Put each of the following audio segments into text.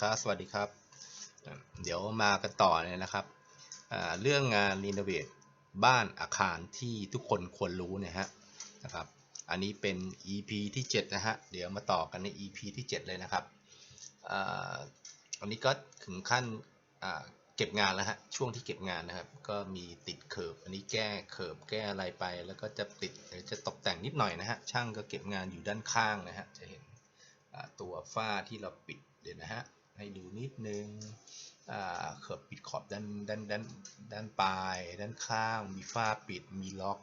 ครับ สวัสดีครับ เดี๋ยวมากันต่อเลยนะครับ เรื่องงานรีโนเวทบ้านอาคารที่ทุกคนควรรู้เนี่ยฮะนะครับ อันนี้เป็น EP ที่ 7 นะฮะ เดี๋ยวมาต่อกันใน EP ที่ 7 เลยนะครับอ,อันนี้ก็ถึงขั้นเก็บงานแล้วฮะ ช่วงที่เก็บงานนะครับ ก็มีติดเคิร์ฟอันนี้แก้เคิร์ฟแก้อะไรไป แล้วก็จะติดจะตกแต่งนิดหน่อยนะฮะ ช่างก็เก็บงานอยู่ด้านข้างนะฮะ จะเห็นตัวฝ้าที่เราปิดเดี๋ยวนะฮะ ให้ดูนิดนึงเขือบปิดขอบด้านด้านด้านด้านปลาย ด้านข้าง มีฝ้าปิดมีล็อก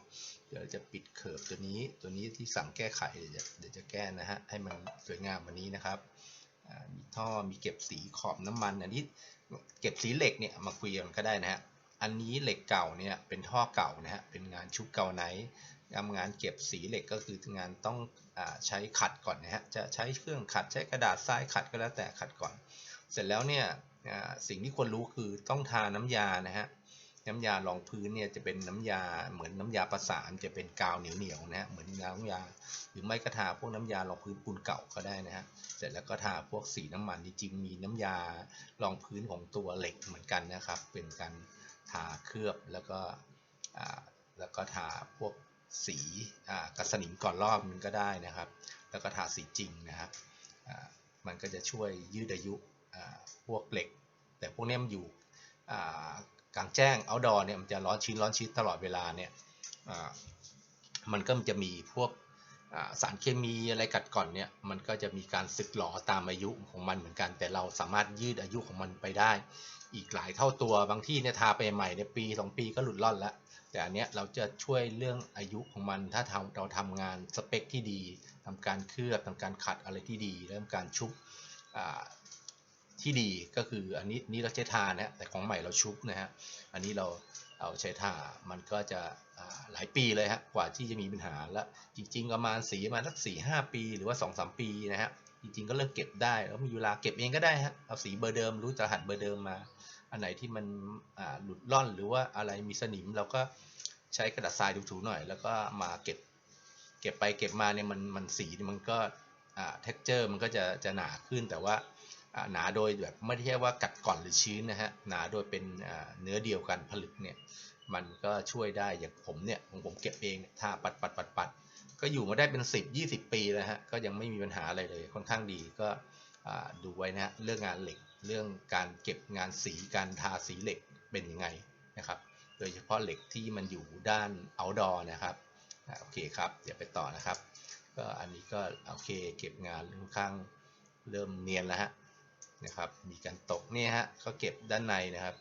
เดี๋ยวจะปิดเขิบตัวนี้ตัวนี้ที่สั่งแก้ไขเดี๋ยวจะเดี๋ยวจะแก้นะฮะให้มันสวยงามวันนี้นะครับมีท่อมีเก็บสีขอบน้ำมัน อันนี้เก็บสีเหล็กเนี่ยมาคุยกันก็ได้นะฮะอันนี้เหล็กเก่าเนี่ยเป็นท่อเก่านะฮะเป็นงานชุบเก่าไหนทำงานเก็บสีเหล็กก็คืองานต้องอใช้ขัดก่อนนะฮะจะใช้เครื่องขัดใช้กระดาษทรายขัดก็แล้วแต่ขัดก่อน เสร็จแล้วเนี่ยสิ่งที่ควรรู้คือต้องทาน้ำยานะฮะน้ำยารองพื้นเนี่ยจะเป็นน้ำยาเหมือนน้ำยาประสานจะเป็นกาวเหนียวๆนะฮะเหมือนน้ำยา หรือไม่ก็ทาพวกน้ำยารองพื้นปูนเก่าก็ได้นะฮะเสร็จแล้วก็ทาพวกสีน้ำมันจริงๆมีน้ำยารองพื้นของตัวเหล็กเหมือนกันนะครับ เป็นการทาเคลือบแล้วก็แล้วก็ทาพวก สีกับสนิมก่อนรอบนึงก็ได้นะครับ แล้วก็ทาสีจริงนะครับมันก็จะช่วยยืดอายุพวกเหล็ก แต่พวกนี้มันอยู่กลางแจ้ง outdoor เนี่ยมันจะร้อนชื้นร้อนชื้นตลอดเวลาเนี่ยมันก็จะมีพวกสารเคมีอะไรกัดก่อนเนี่ยมันก็จะมีการสึกหรอตามอายุของมันเหมือนกัน แต่เราสามารถยืดอายุของมันไปได้ อีกหลายเท่าตัวบางที่เนี่ยทาไปใหม่ในยปีสองปีก็หลุดล่อนแล้ว แต่อันเนี้ยเราจะช่วยเรื่องอายุของมัน ถ้าทำเราทำงานสเปคที่ดีทำการเคลือบทำการขัดอะไรที่ดี เริ่มการชุบที่ดีก็คืออันนี้นี่เราใช้ทานะแต่ของใหม่เราชุบนะฮะอันนี้เราเอาใช้ทามันก็จะหลายปีเลยฮะกว่าที่จะมีปัญหาและจริง ๆ ประมาณสีมาสักสี่ห้าปี หรือว่าสองสามปีนะฮะจริงๆก็เริ่มเก็บได้แล้วมีเวลาเก็บเองก็ได้ฮะเอาสีเบอร์เดิมรู้รหัสเบอร์เดิมมา อันไหนที่มันหลุดล่อนหรือว่าอะไรมีสนิมเราก็ใช้กระดาษทรายถูๆหน่อย แล้วก็มาเก็บ เก็บไปเก็บมาเนี่ยมันมันสีมันก็อ่า texture มันก็จะจะหนาขึ้นแต่ว่าหนาโดยแบบไม่ได้ใช่ว่ากัดก่อนหรือชื้นนะฮะหนาโดยเป็นเนื้อเดียวกันผลึกเนี่ยมันก็ช่วยได้อย่างผมเนี่ยของผมเก็บเองถ้าปัดปัดปัดปัดก็อยู่มาได้เป็น 10 20 ปีแล้วฮะก็ยังไม่มีปัญหาอะไรเลยค่อนข้างดีก็ดูไว้นะฮะเรื่องงานเหล็ก เรื่องการเก็บงานสีการทาสีเหล็กเป็นยังไงนะครับ โดยเฉพาะเหล็กที่มันอยู่ด้าน outdoor นะครับโอเคครับ เดี๋ยวไปต่อนะครับ ก็อันนี้ก็โอเคเก็บงานค่อนข้างเริ่มเนียนแล้วฮะนะครับ มีการตกนี่ฮะก็เก็บด้านในนะครับ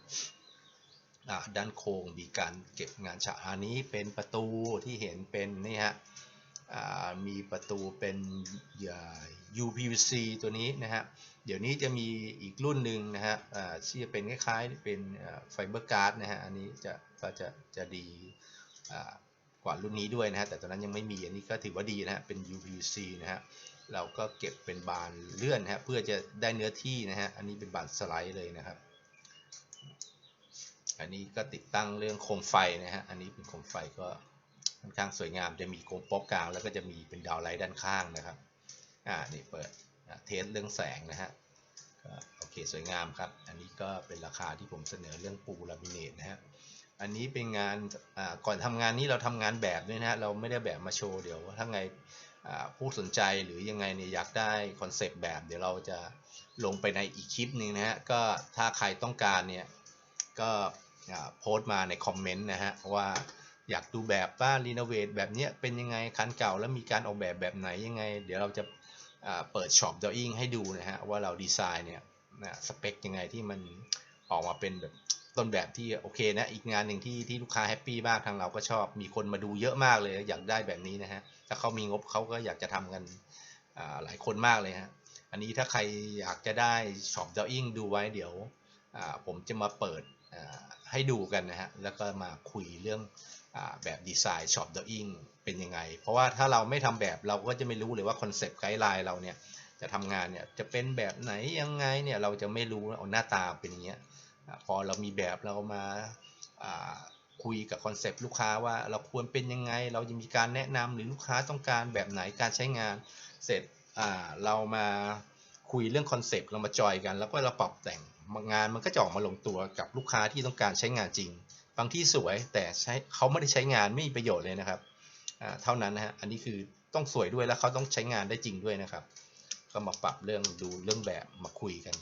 ด้านโค้งมีการเก็บงานฉากอันนี้เป็นประตูที่เห็นเป็นนี่ฮะ มีประตูเป็น UPVC ตัวนี้นะฮะ เดี๋ยวนี้จะมีอีกรุ่นหนึ่งนะฮะที่จะเป็นคล้ายๆเป็นไฟเบอร์การ์ดนะฮะ อันนี้จะก็จะจะดีกว่ารุ่นนี้ด้วยนะฮะ แต่ตอนนั้นยังไม่มี อันนี้ก็ถือว่าดีนะฮะ เป็น UPVC นะฮะ เราก็เก็บเป็นบานเลื่อนนะฮะ เพื่อจะได้เนื้อที่นะฮะ อันนี้เป็นบานสไลด์เลยนะครับ อันนี้ก็ติดตั้งเรื่องโคมไฟนะฮะ อันนี้เป็นโคมไฟก็ ค่อนข้างสวยงามจะมีโคมโป๊กกลางแล้วก็จะมีเป็นดาวไลท์ด้านข้างนะครับอ่านี่เปิดเทสเรื่องแสงนะฮะโอเคสวยงามครับ อันนี้ก็เป็นราคาที่ผมเสนอเรื่องปูลามิเนตนะฮะอันนี้เป็นงานก่อนทำงานนี้เราทำงานแบบด้วยนะฮะเราไม่ได้แบบมาโชว์เดี๋ยวถ้าไงผู้สนใจหรือยังไงเนี่ยอยากได้คอนเซปต์แบบเดี๋ยวเราจะลงไปในอีกคลิปหนึ่งนะฮะก็ถ้าใครต้องการเนี่ยก็โพสต์มาในคอมเมนต์นะฮะว่า อยากดูแบบบ้ารีโนเวทแบบนี้เป็นยังไงคันเก่าแล้วมีการออกแบบแบบไหนยังไง เดี๋ยวเราจะเปิดช็อปดออิ่งให้ดูนะฮะว่าเราดีไซน์เนี่ยสเปคยังไงที่มันออกมาเป็นแบบต้นแบบที่โอเคนะอีกงานหนึ่งที่ที่ลูกค้าแฮปปี้มากทางเราก็ชอบมีคนมาดูเยอะมากเลยอยากได้แบบนี้นะฮะถ้าเขามีงบเขาก็อยากจะทำกันหลายคนมากเลยฮะอันนี้ถ้าใครอยากจะได้ช็อปดออิ่งดูไว้เดี๋ยวผมจะมาเปิด ให้ดูกันนะฮะ แล้วก็มาคุยเรื่องอแบบดีไซน์ช็อปดออิ่งเป็นยังไง เพราะว่าถ้าเราไม่ทำแบบเราก็จะไม่รู้เลยว่าคอนเซปต์ไกด์ไลน์เราเนี่ยจะทำงานเนี่ยจะเป็นแบบไหนยังไงเนี่ยเราจะไม่รู้เอาหน้าตาเป็นอย่างเงี้ยพอเรามีแบบเรามาคุยกับคอนเซปต์ลูกค้าว่าเราควรเป็นยังไง เราจะมีการแนะนำหรือลูกค้าต้องการแบบไหนการใช้งานเสร็จเรามาคุยเรื่องคอนเซปต์เรามาจอยกัน แล้วก็เราปรับแต่ง งานมันก็จะออกมาลงตัวกับลูกค้าที่ต้องการใช้งานจริง บางที่สวยแต่ใช้เขาไม่ได้ใช้งานไม่มีประโยชน์เลยนะครับเท่านั้นนะฮะอันนี้คือต้องสวยด้วยแล้วเขาต้องใช้งานได้จริงด้วยนะครับ ก็มาปรับเรื่องดูเรื่องแบบมาคุยกัน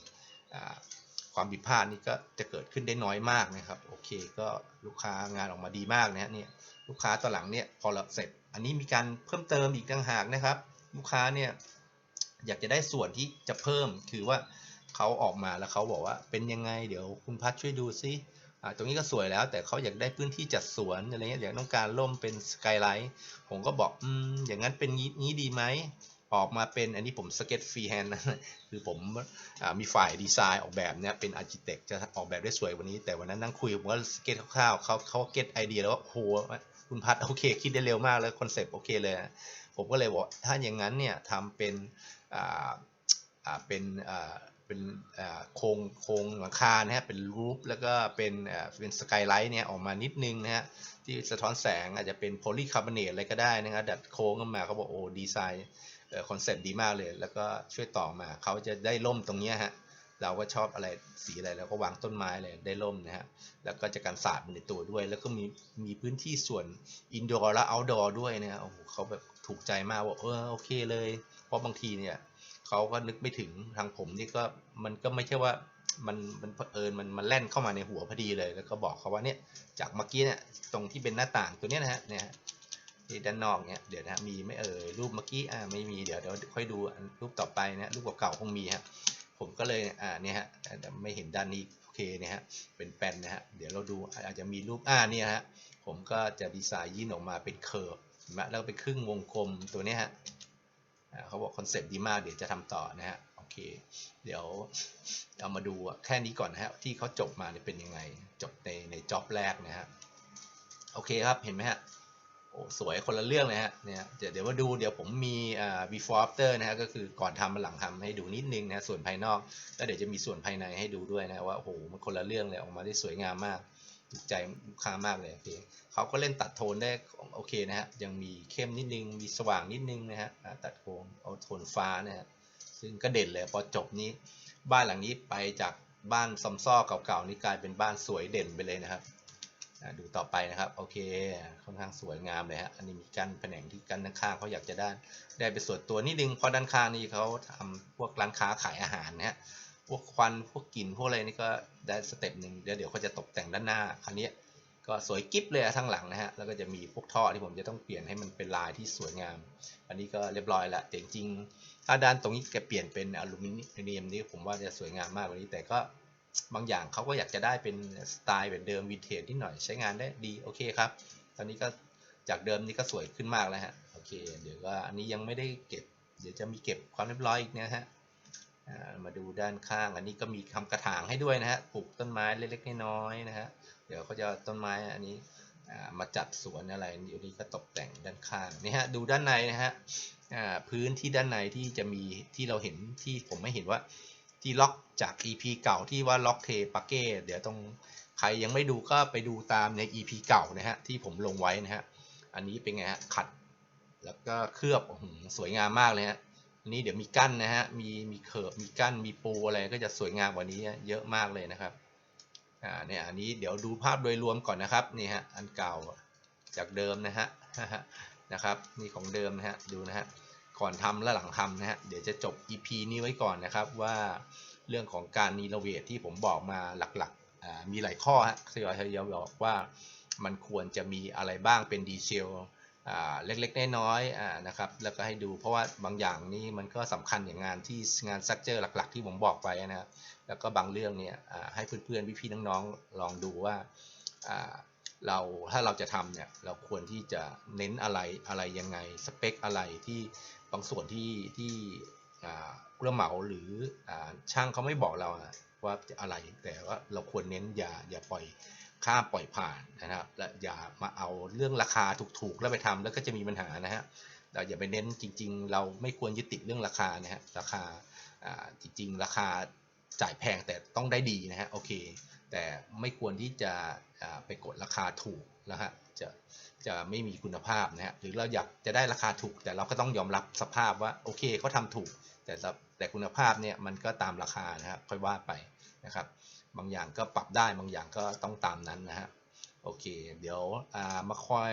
ความผิดพลาดนี่ก็จะเกิดขึ้นได้น้อยมากนะครับโอเคก็ลูกค้างานออกมาดีมากนะฮะเนี่ยลูกค้าต่อหลังเนี่ยพอเราเสร็จ อันนี้มีการเพิ่มเติมอีกต่างหากนะครับ ลูกค้าเนี่ยอยากจะได้ส่วนที่จะเพิ่มคือว่า เขาออกมาแล้วเขาบอกว่าเป็นยังไงเดี๋ยวคุณพัดช่วยดูซิอ่าตรงนี้ก็สวยแล้ว แต่เขาอยากได้พื้นที่จัดสวนอะไรเงี้ยอยากต้องการร่มเป็นสกายไลท์ผมก็บอกอืมอย่างนั้นเป็นงี้งี้ดีไหมออกมาเป็นอันนี้ผมสเก็ตฟรีแฮนด์นะคือผมอมีฝ่ายดีไซน์ออกแบบเนี่ยเป็นอาร์จิเต็กจะออกแบบได้สวยวันนี้ แต่วันนั้นนั่งคุยผมก็สเก็ตคร่าวๆเขาเขาเก็ตไอเดียแล้วว่าโหคุณพัดโอเค คิดได้เร็วมากแล้วคอนเซปต์โอเคเลย ผมก็เลยบอกถ้าอย่างนั้นเนี่ยทำเป็นเป็น เป็นโครงโครงหลังคานะฮะเป็นรูปแล้วก็เป็นเป็นสกายไลท์เนี่ยออกมานิดนึงนะฮะที่สะท้อนแสงอาจจะเป็นโพลีคาร์บอเนตอะไรก็ได้นะครับดัดโค้งขึ้นมาเขาบอกโอ้ดีไซน์คอนเซ็ปต์ดีมากเลย แล้วก็ช่วยต่อมาเขาจะได้ร่มตรงเนี้ยฮะเราก็ชอบอะไรสีอะไรแล้วก็วางต้นไม้เลยได้ร่มนะฮะแล้วก็จะการศาสตร์ในตัวด้วย แล้วก็มีมีพื้นที่ส่วนอินดอร์และเอาท์ดอร์ด้วยนะโอ้โหเขาแบบถูกใจมากว่าเออโอเคเลย เพราะบางทีเนี่ย เขาก็นึกไม่ถึงทางผมนี่ก็มันก็ไม่ใช่ว่ามันมันเอิญมันมันแล่นเข้ามาในหัวพอดีเลย แล้วก็บอกเขาว่าเนี่ยจากเมื่อกี้เนี่ยตรงที่เป็นหน้าต่างตัวเนี้ยนะฮะเนี่ยที่ด้านนอกเนี่ยเดี๋ยวนะมีไม่เอ่ยรูปเมื่อกี้อ่าไม่มีเดี๋ยวเดี๋ยวค่อยดูรูปต่อไปนะรูปเก่าๆคงมีฮะผมก็เลยอ่าเนี่ยฮะไม่เห็นด้านนี้โอเคเนี่ยฮะเป็นแปนนะฮะเดี๋ยวเราดูอาจจะมีรูปอ่าเนี่ยฮะผมก็จะดีไซน์ยื่นออกมาเป็นเคอร์แล้วเป็นครึ่งวงกลมตัวเนี้ยฮะ เขาบอกคอนเซ็ปต์ดีมากเดี๋ยวจะทำต่อนะฮะโอเค เดี๋ยวเอามาดูแค่นี้ก่อนนะฮะที่เขาจบมาเนี่ยเป็นยังไง จบในในจ็อบแรกนะฮะโอเคครับเห็นไหมฮะโอ้สวยคนละเรื่องเลยฮะเนี่ยเดี๋ยวเดี๋ยวมาดูเดี๋ยวผมมีอ่า before after นะฮะก็คือก่อนทำมาหลังทำให้ดูนิดนึงนะส่วนภายนอก แล้วเดี๋ยวจะมีส่วนภายในให้ดูด้วยนะว่าโอ้โหมันคนละเรื่องเลยออกมาได้สวยงามมาก ถูกใจลูกค้ามากเลยโอเคเขาก็เล่นตัดโทนได้โอเคนะฮะยังมีเข้มนิดนึงมีสว่างนิดนึงนะฮะตัดโทนเอาโทนฟ้านะฮะซึ่งก็เด่นเลยพอจบนี้ บ้านหลังนี้ไปจากบ้านซอมซ้อเก่าๆนี่กลายเป็นบ้านสวยเด่นไปเลยนะครับดูต่อไปนะครับโอเคค่อนข้างสวยงามเลยฮะอันนี้มีกั้นแผนงที่กั้นด้านข้างเขาอยากจะได้ได้ไปส่วนตัวนิดนึงเพราะด้านข้างนี่เขาทำพวกร้านค้าขายอาหารนะฮะ วกควันพวกกลิ่นพวกอะไรนี่ก็ได้สเต็ปหนึ่งเดี๋ยวเดี๋ยวเขาจะตกแต่งด้านหน้าคราวนี้ก็สวยกิ๊บเลยทั้งหลังนะฮะแล้วก็จะมีพวกท่อที่ผมจะต้องเปลี่ยนให้มันเป็นลายที่สวยงาม อันนี้ก็เรียบร้อยละแต่จริงๆถ้าด้านตรงนี้แกเปลี่ยนเป็นอลูมิเนียมนี่ผมว่าจะสวยงามมากกว่านี้แต่ก็บางอย่างเขาก็อยากจะได้เป็นสไตล์แบบเดิมวินเทจนิดหน่อยใช้งานได้ดีโอเคครับ ตอนนี้ก็จากเดิมนี่ก็สวยขึ้นมากแล้วฮะโอเค เดี๋ยวก็อันนี้ยังไม่ได้เก็บ เดี๋ยวจะมีเก็บความเรียบร้อยอีกนะฮะ มาดูด้านข้าง อันนี้ก็มีทำกระถางให้ด้วยนะฮะปลูกต้นไม้เล็กๆน้อยๆนะฮะเดี๋ยวเขาจะต้นไม้อันนี้มาจัดสวนอะไรเดี๋ยวนี้ก็ตกแต่งด้านข้างนี่ฮะดูด้านในนะฮะพื้นที่ด้านในที่จะมีที่เราเห็นที่ผมไม่เห็นว่าที่ล็อกจาก EP เก่าที่ว่าล็อกเทปาเก้เดี๋ยวต้องใครยังไม่ดูก็ไปดูตามใน EP เก่านะฮะที่ผมลงไว้นะฮะอันนี้เป็นไงฮะขัดแล้วก็เคลือบสวยงามมากเลยฮะ อันนี้เดี๋ยวมีกั้นนะฮะ มีมีเขิบมีกั้น มีปูอะไรก็จะสวยงามกว่านี้เยอะมากเลยนะครับ อ่าเนี่ยอันนี้เดี๋ยวดูภาพโดยรวมก่อนนะครับนี่ฮะอันเก่าจากเดิมนะฮะนะครับนี่ของเดิมนะฮะดูนะฮะก่อนทำและหลังทำนะฮะเดี๋ยวจะจบ EP นี้ไว้ก่อนนะครับว่าเรื่องของการรีโนเวทที่ผมบอกมาหลักๆอ่ามีหลายข้อฮะทยอยทยอยบอกว่ามันควรจะมีอะไรบ้างเป็นดีเซล เล็กๆน้อยๆนะครับแล้วก็ให้ดูเพราะว่าบางอย่างนี่มันก็สำคัญอย่างงานที่งานซักเจอร์หลัก ๆ ที่ผมบอกไปนะครับแล้วก็บางเรื่องเนี่ยให้เพื่อนๆพี่ๆน้องๆลองดูว่าเราถ้าเราจะทำเนี่ยเราควรที่จะเน้นอะไรอะไรยังไงสเปคอะไรที่บางส่วนที่ที่อ่าผู้รับเหมาหรืออช่างเขาไม่บอกเราว่าจะอะไรแต่ว่าเราควรเน้นอย่าอย่าปล่อย ข้าปล่อยผ่านนะครับ และอย่ามาเอาเรื่องราคาถูกๆแล้วไปทำแล้วก็จะมีปัญหานะฮะเราอย่าไปเน้นจริง ๆ เราไม่ควรยึดติดเรื่องราคานะฮะราคาอ่าจริง ๆ ราคาจ่ายแพงแต่ต้องได้ดีนะฮะโอเค แต่ไม่ควรที่จะอ่าไปกดราคาถูกนะฮะจะจะไม่มีคุณภาพนะฮะหรือเราอยากจะได้ราคาถูก แต่เราก็ต้องยอมรับสภาพว่าโอเคเขาทำถูก แต่แต่คุณภาพเนี่ยมันก็ตามราคานะครับค่อยว่าไปนะครับ บางอย่างก็ปรับได้บางอย่างก็ต้องตามนั้นนะฮะโอเค เดี๋ยวมาคอย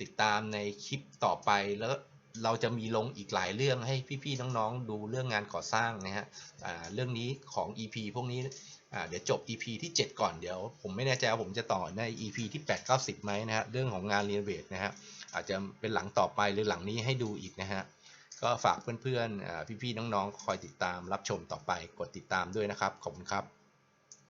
ติดตามในคลิปต่อไปแล้วเราจะมีลงอีกหลายเรื่องให้พี่ๆน้องๆดูเรื่องงานก่อสร้างนะฮะเรื่องนี้ของ EP พวกนี้เดี๋ยวจบ EP ที่ 7 ก่อนเดี๋ยว ผมไม่แน่ใจว่าผมจะต่อใน EP ที่ 8 9 0ไหมนะฮะเรื่องของงานรีโนเวทนะฮะอาจจะเป็นหลังต่อไปหรือหลังนี้ให้ดูอีกนะฮะก็ฝากเพื่อนๆพี่ๆน้องๆ คอยติดตามรับชมต่อไปกดติดตามด้วยนะครับ ขอบคุณครับ